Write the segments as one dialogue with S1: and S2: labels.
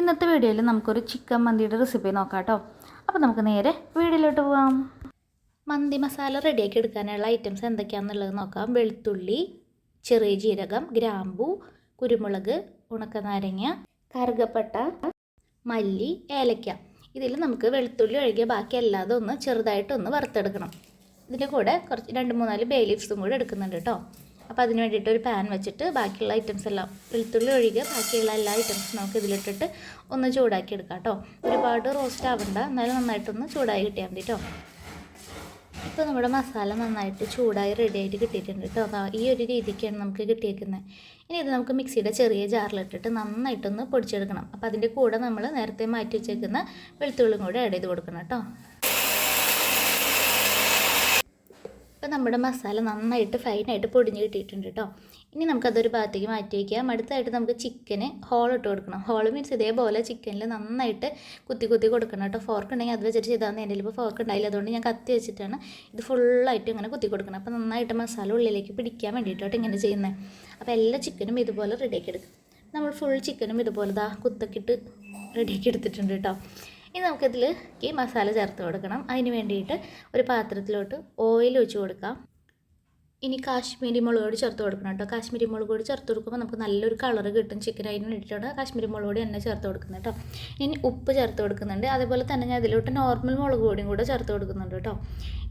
S1: ഇന്നത്തെ വീഡിയോയിൽ നമുക്കൊരു ചിക്കൻ മന്തിയുടെ റെസിപ്പി നോക്കാം കേട്ടോ അപ്പോൾ നമുക്ക് നേരെ വീഡിയോയിലോട്ട് പോകാം മന്തി മസാല റെഡിയാക്കി എടുക്കാനുള്ള ഐറ്റംസ് എന്തൊക്കെയാണെന്നുള്ളത് നോക്കാം. വെളുത്തുള്ളി ചെറിയ ജീരകം ഗ്രാമ്പു കുരുമുളക് ഉണക്ക നാരങ്ങ കറുകപ്പട്ട മല്ലി ഏലക്ക. ഇതിൽ നമുക്ക് വെളുത്തുള്ളി ഒഴികെ ബാക്കി അല്ലാതെ ഒന്ന് ചെറുതായിട്ടൊന്ന് വറുത്തെടുക്കണം. ഇതിന്റെ കൂടെ കുറച്ച് രണ്ട് മൂന്നാൽ ബേ ലീഫ്സും കൂടെ എടുക്കുന്നുണ്ട് കേട്ടോ. അപ്പോൾ അതിന് വേണ്ടിയിട്ട് ഒരു പാൻ വെച്ചിട്ട് ബാക്കിയുള്ള ഐറ്റംസ് എല്ലാം വെളുത്തുള്ളി ഒഴികെ ബാക്കിയുള്ള എല്ലാ ഐറ്റംസും നമുക്ക് ഇതിലിട്ടിട്ട് ഒന്ന് ചൂടാക്കി എടുക്കാം കേട്ടോ ഒരുപാട് റോസ്റ്റ് ആവണ്ട. എന്നാലും നന്നായിട്ടൊന്ന് ചൂടായി കിട്ടിയാൽ മതി കേട്ടോ ഇപ്പോൾ നമ്മുടെ മസാല നന്നായിട്ട് ചൂടായി റെഡി ആയിട്ട് കിട്ടിയിട്ടുണ്ട് കേട്ടോ ഈ ഒരു രീതിക്കാണ് നമുക്ക് കിട്ടിയേക്കുന്നത് ഇനി ഇത് നമുക്ക് മിക്സിയുടെ ചെറിയ ജാറിലിട്ടിട്ട് നന്നായിട്ടൊന്ന് പൊടിച്ചെടുക്കണം. അപ്പോൾ അതിന്റെ കൂടെ നമ്മൾ നേരത്തെ മാറ്റി വെച്ചേക്കുന്ന വെളുത്തുള്ളിയും കൂടെ ആഡ് ചെയ്ത് കൊടുക്കണം കേട്ടോ ഇപ്പോൾ നമ്മുടെ മസാല നന്നായിട്ട് ഫൈനായിട്ട് പൊടിഞ്ഞ് കിട്ടിയിട്ടുണ്ട് കേട്ടോ ഇനി നമുക്കതൊരു ഭാഗത്തേക്ക് മാറ്റി വയ്ക്കാം അടുത്തായിട്ട് നമുക്ക് ചിക്കന് ഹോൾ ഇട്ട് കൊടുക്കണം. ഹോൾ മീൻസ് ഇതേപോലെ ചിക്കനിൽ നന്നായിട്ട് കുത്തി കുത്തി കൊടുക്കണം കേട്ടോ ഫോർക്ക് ഉണ്ടെങ്കിൽ അത് വെച്ചിട്ട് ചെയ്താൽ എന്റെ ഇപ്പോൾ ഫോർക്ക് ഉണ്ടായില്ല. അതുകൊണ്ട് ഞാൻ കത്തി വെച്ചിട്ടാണ് ഇത് ഫുള്ളായിട്ട് ഇങ്ങനെ കുത്തി കൊടുക്കണം അപ്പോൾ നന്നായിട്ട് മസാല ഉള്ളിലേക്ക് പിടിക്കാൻ വേണ്ടിയിട്ടോ ഇങ്ങനെ ചെയ്യുന്നത് അപ്പോൾ എല്ലാ ചിക്കനും ഇതുപോലെ റെഡിയാക്കി എടുക്കും. നമ്മൾ ഫുൾ ചിക്കനും ഇതുപോലെ ദാ കുത്തക്കിട്ട് റെഡിയാക്കി എടുത്തിട്ടുണ്ട് കേട്ടോ ഇനി നമുക്കിതിൽ ഈ മസാല ചേർത്ത് കൊടുക്കണം. അതിന് വേണ്ടിയിട്ട് ഒരു പാത്രത്തിലോട്ട് ഓയിൽ ഒഴിച്ച് കൊടുക്കാം. ഇനി കാശ്മീരി മുളക് പൊടി ചേർത്ത് കൊടുക്കണം കേട്ടോ. കാശ്മീരി മുളക് പൊടി ചേർത്ത് കൊടുക്കുമ്പോൾ നമുക്ക് നല്ലൊരു കളർ കിട്ടും ചിക്കൻ അതിന് വേണ്ടിയിട്ടാണ് കാശ്മീരി മുളക് പൊടി തന്നെ ചേർത്ത് കൊടുക്കുന്നത് കേട്ടോ. ഇനി ഉപ്പ് ചേർത്ത് കൊടുക്കുന്നുണ്ട്. അതേപോലെ തന്നെ ഞാൻ അതിലോട്ട് നോർമൽ മുളക് പൊടിയും കൂടെ ചേർത്ത് കൊടുക്കുന്നുണ്ട് കേട്ടോ.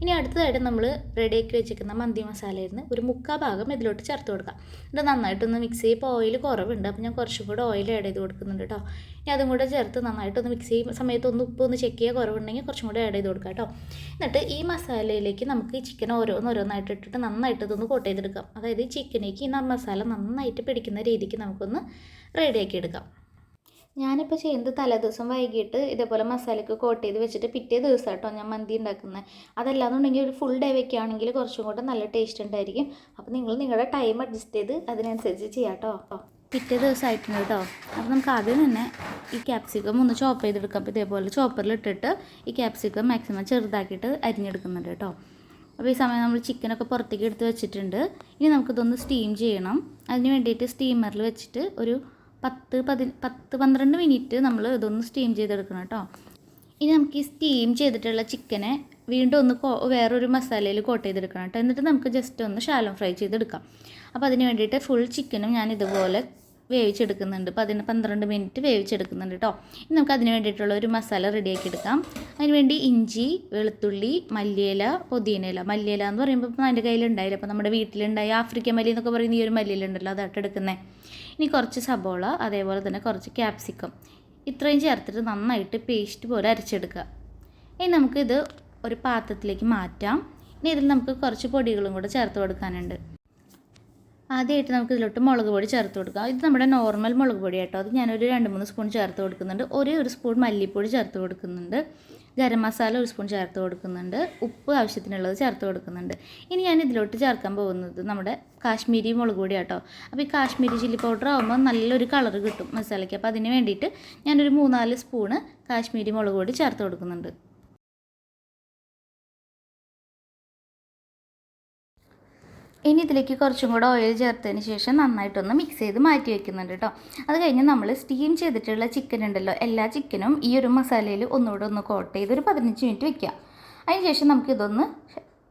S1: ഇനി അടുത്തതായിട്ട് നമ്മൾ റെഡിയാക്കി വെച്ചിരിക്കുന്ന മന്തി മസാലയിൽ ഒരു മുക്കാ ഭാഗം ഇതിലോട്ട് ചേർത്ത് കൊടുക്കാം. ഇത് നന്നായിട്ടൊന്ന് മിക്സ് ചെയ്യുമ്പോൾ ഓയിൽ കുറവുണ്ട്. അപ്പോൾ ഞാൻ കുറച്ചും കൂടെ ഓയിൽ ആഡ് ചെയ്ത് കൊടുക്കുന്നുണ്ട് കേട്ടോ. ഇനി അതും കൂടെ ചേർത്ത് നന്നായിട്ടൊന്ന് മിക്സ് ചെയ്യുന്ന സമയത്ത് ഒന്ന് ഉപ്പ് ഒന്ന് ചെക്ക് ചെയ്യുക കുറവുണ്ടെങ്കിൽ കുറച്ചും കൂടെ ആഡ് ചെയ്ത് കൊടുക്കാം കേട്ടോ. എന്നിട്ട് ഈ മസാലയിലേക്ക് നമുക്ക് ഈ ചിക്കൻ ഓരോന്ന് ഓരോന്നായിട്ട് ഇട്ടിട്ട് നന്നായിട്ട് ഇതൊന്ന് കോട്ട് ചെയ്തെടുക്കാം. അതായത് ഈ ചിക്കനേക്ക് ഈ മസാല നന്നായിട്ട് പിടിക്കുന്ന രീതിക്ക് നമുക്കൊന്ന് റെഡിയാക്കി എടുക്കാം. ഞാനിപ്പോൾ ചെയ്യുന്നത് തലേദിവസം വൈകിട്ട് ഇതേപോലെ മസാലയ്ക്ക് കോട്ട് ചെയ്ത് വെച്ചിട്ട് പിറ്റേ ദിവസം കേട്ടോ ഞാൻ മന്തി ഉണ്ടാക്കുന്നത് അതല്ലാന്നുണ്ടെങ്കിൽ ഒരു ഫുൾ ഡേ വെക്കുകയാണെങ്കിൽ കുറച്ചും കൂടെ നല്ല ടേസ്റ്റ് ഉണ്ടായിരിക്കും. അപ്പോൾ നിങ്ങൾ നിങ്ങളുടെ ടൈം അഡ്ജസ്റ്റ് ചെയ്ത് അതിനനുസരിച്ച് ചെയ്യാം കേട്ടോ. പിറ്റേ ദിവസമായിട്ടുണ്ട് കേട്ടോ. അപ്പോൾ നമുക്ക് ആദ്യം തന്നെ ഈ ക്യാപ്സിക്കം ഒന്ന് ചോപ്പ് ചെയ്തെടുക്കാം. അപ്പോൾ ഇതേപോലെ ചോപ്പറിൽ ഇട്ടിട്ട് ഈ ക്യാപ്സിക്കം മാക്സിമം ചെറുതാക്കിയിട്ട് അരിഞ്ഞെടുക്കുന്നുണ്ട് കേട്ടോ. അപ്പോൾ ഈ സമയം നമ്മൾ ചിക്കനൊക്കെ പുറത്തേക്ക് എടുത്ത് വെച്ചിട്ടുണ്ട്. ഇനി നമുക്കിതൊന്ന് സ്റ്റീം ചെയ്യണം. അതിന് വേണ്ടിയിട്ട് സ്റ്റീമറിൽ വെച്ചിട്ട് ഒരു പത്ത് പതി പത്ത് പന്ത്രണ്ട് മിനിറ്റ് നമ്മൾ ഇതൊന്ന് സ്റ്റീം ചെയ്തെടുക്കണം കേട്ടോ. ഇനി നമുക്ക് ഈ സ്റ്റീം ചെയ്തിട്ടുള്ള ചിക്കനെ വീണ്ടും ഒന്ന് കോ വേറൊരു മസാലയിൽ കോട്ട് ചെയ്തെടുക്കണം കേട്ടോ. എന്നിട്ട് നമുക്ക് ജസ്റ്റ് ഒന്ന് ശാലം ഫ്രൈ ചെയ്തെടുക്കാം. അപ്പോൾ അതിന് വേണ്ടിയിട്ട് ഫുൾ ചിക്കനും ഞാൻ ഇതുപോലെ വേവിച്ചെടുക്കുന്നുണ്ട്. പതിന പന്ത്രണ്ട് മിനിറ്റ് വേവിച്ചെടുക്കുന്നുണ്ട് കേട്ടോ ഇനി നമുക്ക് അതിന് വേണ്ടിയിട്ടുള്ള ഒരു മസാല റെഡിയാക്കി എടുക്കാം. അതിന് വേണ്ടി ഇഞ്ചി വെളുത്തുള്ളി മല്ലിയില പുതിനയില മല്ലിയില എന്ന് പറയുമ്പോൾ ഇപ്പം എന്റെ കയ്യിലുണ്ടായില്ല അപ്പോൾ നമ്മുടെ വീട്ടിലുണ്ടായി ആഫ്രിക്കൻ മല്ലി എന്നൊക്കെ പറയുന്ന ഈ ഒരു മല്ലിയിലുണ്ടല്ലോ അതായിട്ട് എടുക്കുന്നത് ഇനി കുറച്ച് സബോള അതേപോലെ തന്നെ കുറച്ച് ക്യാപ്സിക്കം. ഇത്രയും ചേർത്തിട്ട് നന്നായിട്ട് പേസ്റ്റ് പോലെ അരച്ചെടുക്കുക. ഇനി നമുക്കിത് ഒരു പാത്രത്തിലേക്ക് മാറ്റാം. ഇനി ഇതിൽ നമുക്ക് കുറച്ച് പൊടികളും കൂടെ ചേർത്ത് കൊടുക്കാനുണ്ട്. ആദ്യമായിട്ട് നമുക്ക് ഇതിലോട്ട് മുളക് പൊടി ചേർത്ത് കൊടുക്കാം. ഇത് നമ്മുടെ നോർമൽ മുളക് പൊടി കേട്ടോ അത് ഞാനൊരു രണ്ട് മൂന്ന് സ്പൂൺ ചേർത്ത് കൊടുക്കുന്നുണ്ട്. ഒരേ ഒരു സ്പൂൺ മല്ലിപ്പൊടി ചേർത്ത് കൊടുക്കുന്നുണ്ട്. ഗരം മസാല ഒരു സ്പൂൺ ചേർത്ത് കൊടുക്കുന്നുണ്ട്. ഉപ്പ് ആവശ്യത്തിനുള്ളത് ചേർത്ത് കൊടുക്കുന്നുണ്ട്. ഇനി ഞാൻ ഇതിലോട്ട് ചേർക്കാൻ പോകുന്നത് നമ്മുടെ കാശ്മീരി മുളക് പൊടി കേട്ടോ അപ്പോൾ ഈ കാശ്മീരി ചില്ലി പൗഡർ ആകുമ്പോൾ നല്ലൊരു കളർ കിട്ടും മസാലയ്ക്ക്. അപ്പോൾ അതിന് വേണ്ടിയിട്ട് ഞാനൊരു മൂന്നാൽ സ്പൂണ് കാശ്മീരി മുളക് പൊടി ചേർത്ത് കൊടുക്കുന്നുണ്ട്. ഇനി ഇതിലേക്ക് കുറച്ചും കൂടെ ഓയിൽ ചേർത്തതിന് ശേഷം നന്നായിട്ടൊന്ന് മിക്സ് ചെയ്ത് മാറ്റി വെക്കുന്നുണ്ട് കേട്ടോ അത് കഴിഞ്ഞ് നമ്മൾ സ്റ്റീം ചെയ്തിട്ടുള്ള ചിക്കൻ ഉണ്ടല്ലോ എല്ലാ ചിക്കനും ഈ ഒരു മസാലയിൽ ഒന്നുകൂടെ ഒന്ന് കോട്ട് ചെയ്ത് ഒരു പതിനഞ്ച് മിനിറ്റ് വെക്കുക. ശേഷം നമുക്കിതൊന്ന്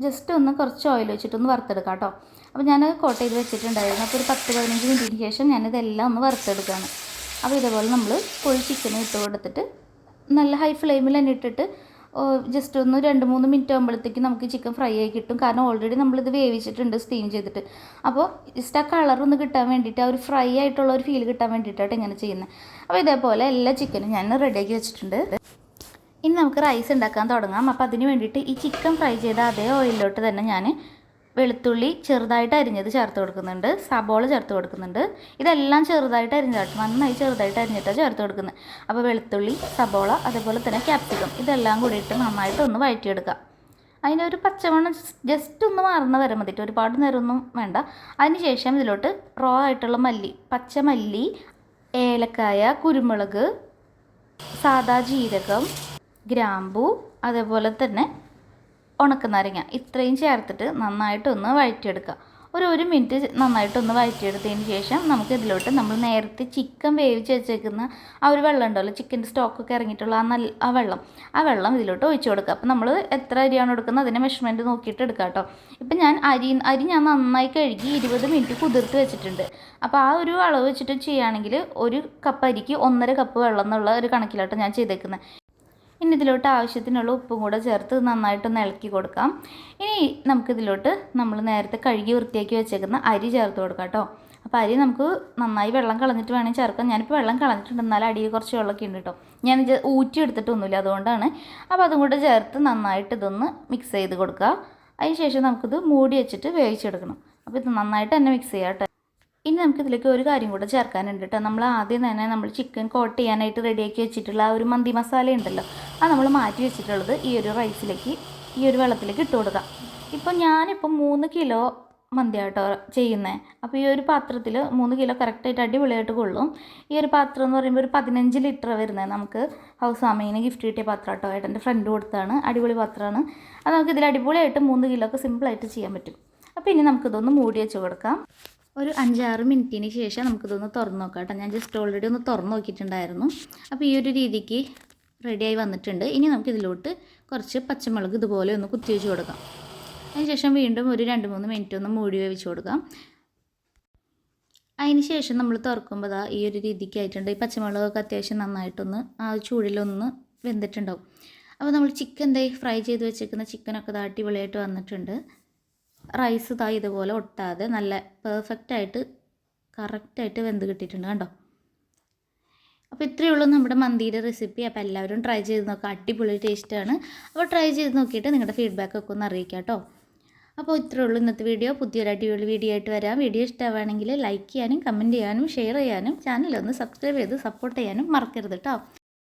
S1: ജസ്റ്റ് ഒന്ന് കുറച്ച് ഓയിൽ വെച്ചിട്ടൊന്ന് വറുത്തെടുക്കാം കേട്ടോ അപ്പോൾ ഞാൻ കോട്ട് ചെയ്ത് വെച്ചിട്ടുണ്ടായിരുന്നു. അപ്പോൾ ഒരു പത്ത് പതിനഞ്ച് മിനിറ്റിന് ശേഷം ഞാനിതെല്ലാം ഒന്ന് വറുത്തെടുക്കുകയാണ്. അപ്പോൾ ഇതേപോലെ നമ്മൾ ഫുൾ ചിക്കൻ ഇട്ട് കൊടുത്തിട്ട് നല്ല ഹൈ ഫ്ലെയിമിൽ തന്നെ ഇട്ടിട്ട് ജസ്റ്റ് ഒന്ന് രണ്ട് മൂന്ന് മിനിറ്റ് ആകുമ്പോഴത്തേക്ക് നമുക്ക് ചിക്കൻ ഫ്രൈ ആയി കിട്ടും. കാരണം ഓൾറെഡി നമ്മളിത് വേവിച്ചിട്ടുണ്ട് സ്റ്റീം ചെയ്തിട്ട്. അപ്പോൾ ജസ്റ്റ് ആ കളർ ഒന്ന് കിട്ടാൻ വേണ്ടിയിട്ട് ആ ഒരു ഫ്രൈ ആയിട്ടുള്ള ഒരു ഫീൽ കിട്ടാൻ വേണ്ടിയിട്ടാണ് ഇങ്ങനെ ചെയ്യുന്നത് അപ്പോൾ ഇതേപോലെ എല്ലാ ചിക്കനും ഞാൻ റെഡിയാക്കി വെച്ചിട്ടുണ്ട്. ഇനി നമുക്ക് റൈസ് ഉണ്ടാക്കാൻ തുടങ്ങാം. അപ്പോൾ അതിന് വേണ്ടിയിട്ട് ഈ ചിക്കൻ ഫ്രൈ ചെയ്ത അതേ ഓയിലിലോട്ട് തന്നെ ഞാൻ വെളുത്തുള്ളി ചെറുതായിട്ട് അരിഞ്ഞത് ചേർത്ത് കൊടുക്കുന്നുണ്ട്. സബോള ചേർത്ത് കൊടുക്കുന്നുണ്ട്. ഇതെല്ലാം ചെറുതായിട്ട് അരിഞ്ഞാട്ട് നന്നായി ചെറുതായിട്ട് അരിഞ്ഞിട്ടാണ് ചേർത്ത് കൊടുക്കുന്നത്. അപ്പോൾ വെളുത്തുള്ളി സബോള അതേപോലെ തന്നെ ക്യാപ്സിക്കം ഇതെല്ലാം കൂടിയിട്ട് നന്നായിട്ട് ഒന്ന് വഴറ്റിയെടുക്കുക. അതിനൊരു പച്ചമണം ജസ്റ്റ് ഒന്ന് മാറുന്ന വരെ മതിയിട്ട് ഒരുപാട് നേരമൊന്നും വേണ്ട. അതിന് ശേഷം ഇതിലോട്ട് റോ ആയിട്ടുള്ള മല്ലി പച്ചമല്ലി ഏലക്കായ കുരുമുളക് സാദാ ജീരകം ഗ്രാമ്പു അതേപോലെ തന്നെ ഉണക്കനാരങ്ങ ഇത്രയും ചേർത്തിട്ട് നന്നായിട്ടൊന്ന് വഴറ്റിയെടുക്കുക. ഒരു ഒരു മിനിറ്റ് നന്നായിട്ടൊന്ന് വഴറ്റിയെടുത്തതിന് ശേഷം നമുക്ക് ഇതിലോട്ട് നമ്മൾ നേരത്തെ ചിക്കൻ വേവിച്ച് വെച്ചേക്കുന്ന ആ ഒരു വെള്ളം ഉണ്ടല്ലോ ചിക്കന്റെ സ്റ്റോക്കൊക്കെ ഇറങ്ങിയിട്ടുള്ള ആ നല്ല ആ വെള്ളം. ആ വെള്ളം ഇതിലോട്ട് ഒഴിച്ചു കൊടുക്കുക. അപ്പോൾ നമ്മൾ എത്ര അരിയാണ് എടുക്കുന്നത് അതിന്റെ മെഷർമെന്റ് നോക്കിയിട്ട് എടുക്കുക കേട്ടോ. ഇപ്പം ഞാൻ അരി അരി ഞാൻ നന്നായി കഴുകി ഇരുപത് മിനിറ്റ് കുതിർത്ത് വെച്ചിട്ടുണ്ട്. അപ്പോൾ ആ ഒരു അളവ് വെച്ചിട്ട് ചെയ്യുകയാണെങ്കിൽ ഒരു കപ്പ് അരിക്ക് ഒന്നര കപ്പ് വെള്ളം എന്നുള്ള ഒരു കണക്കിലോട്ട് ഞാൻ ചെയ്തേക്കുന്നത്. ഇനി ഇതിലോട്ട് ആവശ്യത്തിനുള്ള ഉപ്പും കൂടെ ചേർത്ത് നന്നായിട്ടൊന്ന് ഇളക്കി കൊടുക്കാം. ഇനി നമുക്കിതിലോട്ട് നമ്മൾ നേരത്തെ കഴുകി വൃത്തിയാക്കി വെച്ചേക്കുന്ന അരി ചേർത്ത് കൊടുക്കാം കേട്ടോ. അപ്പോൾ അരി നമുക്ക് നന്നായി വെള്ളം കളഞ്ഞിട്ട് വേണമെങ്കിൽ ചേർക്കാം. ഞാനിപ്പോൾ വെള്ളം കളഞ്ഞിട്ടുണ്ട്. എന്നാലും അടിയിൽ കുറച്ച് വെള്ളമൊക്കെ ഉണ്ട് കേട്ടോ. ഞാൻ ഊറ്റി എടുത്തിട്ടൊന്നുമില്ല അതുകൊണ്ടാണ്. അപ്പോൾ അതും കൂടെ ചേർത്ത് നന്നായിട്ട് ഇതൊന്ന് മിക്സ് ചെയ്ത് കൊടുക്കുക. അതിന് ശേഷം നമുക്കിത് മൂടി വെച്ചിട്ട് വേവിച്ചെടുക്കണം. അപ്പോൾ ഇത് നന്നായിട്ട് തന്നെ മിക്സ് ചെയ്യാം കേട്ടോ. ഇനി നമുക്ക് ഇതിലേക്ക് ഒരു കാര്യം കൂടെ ചേർക്കാനുണ്ട് കേട്ടോ നമ്മൾ ആദ്യം തന്നെ നമ്മൾ ചിക്കൻ കോട്ട് ചെയ്യാനായിട്ട് റെഡിയാക്കി വെച്ചിട്ടുള്ള ആ ഒരു മന്തി മസാല ഉണ്ടല്ലോ അത് നമ്മൾ മാറ്റി വെച്ചിട്ടുള്ളത് ഈ ഒരു റൈസിലേക്ക് ഈ ഒരു വെള്ളത്തിലേക്ക് ഇട്ട് കൊടുക്കാം. ഇപ്പോൾ ഞാനിപ്പോൾ മൂന്ന് കിലോ മന്തിയാട്ടോ ചെയ്യുന്നത് അപ്പോൾ ഈ ഒരു പാത്രത്തിൽ മൂന്ന് കിലോ കറക്റ്റായിട്ട് അടിപൊളിയായിട്ട് കൊള്ളും. ഈ ഒരു പാത്രം എന്ന് പറയുമ്പോൾ ഒരു പതിനഞ്ച് ലിറ്റർ വരുന്നത് നമുക്ക് ഹൗസ് അമ്മീനെ ഗിഫ്റ്റ് കിട്ടിയ പാത്രം കേട്ടോ ഏട്ടന്റെ ഫ്രണ്ട് കൊടുത്താണ് അടിപൊളി പാത്രമാണ്. അത് നമുക്ക് ഇതിൽ അടിപൊളിയായിട്ട് മൂന്ന് കിലോ ഒക്കെ സിമ്പിളായിട്ട് ചെയ്യാൻ പറ്റും. അപ്പോൾ ഇനി നമുക്കിതൊന്ന് മൂടി വെച്ച് കൊടുക്കാം. ഒരു അഞ്ചാറ് മിനിറ്റിന് ശേഷം നമുക്കിതൊന്ന് തുറന്ന് നോക്കാം കേട്ടോ. ഞാൻ ജസ്റ്റ് ഓൾറെഡി ഒന്ന് തുറന്ന് നോക്കിയിട്ടുണ്ടായിരുന്നു. അപ്പോൾ ഈ ഒരു രീതിക്ക് റെഡിയായി വന്നിട്ടുണ്ട്. ഇനി നമുക്കിതിലോട്ട് കുറച്ച് പച്ചമുളക് ഇതുപോലെ ഒന്ന് കുത്തി വെച്ച് കൊടുക്കാം. അതിനുശേഷം വീണ്ടും ഒരു രണ്ട് മൂന്ന് മിനിറ്റ് ഒന്ന് മൂടി വേവിച്ച് കൊടുക്കാം. അതിന് ശേഷം നമ്മൾ തുറക്കുമ്പോൾ ദാ ഈ ഒരു രീതിക്ക് ആയിട്ടുണ്ട്. ഈ പച്ചമുളകൊക്കെ അത്യാവശ്യം നന്നായിട്ടൊന്ന് ആ ചൂടിലൊന്ന് വെന്തിട്ടുണ്ടാവും. അപ്പോൾ നമ്മൾ ചിക്കൻ ദേ ഫ്രൈ ചെയ്ത് വെച്ചേക്കുന്ന ചിക്കനൊക്കെ ദാ അടിപൊളിയായിട്ട് വന്നിട്ടുണ്ട്. റൈസ് താ ഇതുപോലെ ഒട്ടാതെ നല്ല പെർഫെക്റ്റ് ആയിട്ട് കറക്റ്റായിട്ട് വെന്ത് കിട്ടിയിട്ടുണ്ട് കണ്ടോ? അപ്പോൾ ഇത്രയേ ഉള്ളൂ നമ്മുടെ മന്തിയുടെ റെസിപ്പി അപ്പോൾ എല്ലാവരും ട്രൈ ചെയ്ത് നോക്കുക അടിപൊളി ടേസ്റ്റാണ് അപ്പോൾ ട്രൈ ചെയ്ത് നോക്കിയിട്ട് നിങ്ങളുടെ ഫീഡ്ബാക്ക് ഒക്കെ ഒന്ന് അറിയിക്കാം കേട്ടോ. അപ്പോൾ ഇത്രയേ ഉള്ളൂ ഇന്നത്തെ വീഡിയോ പുതിയൊരു അടിപൊളി വീഡിയോ ആയിട്ട് വരാം. വീഡിയോ ഇഷ്ടമാണെങ്കിൽ ലൈക്ക് ചെയ്യാനും കമന്റ് ചെയ്യാനും ഷെയർ ചെയ്യാനും ചാനലൊന്ന് സബ്സ്ക്രൈബ് ചെയ്ത് സപ്പോർട്ട് ചെയ്യാനും മറക്കരുത് കേട്ടോ.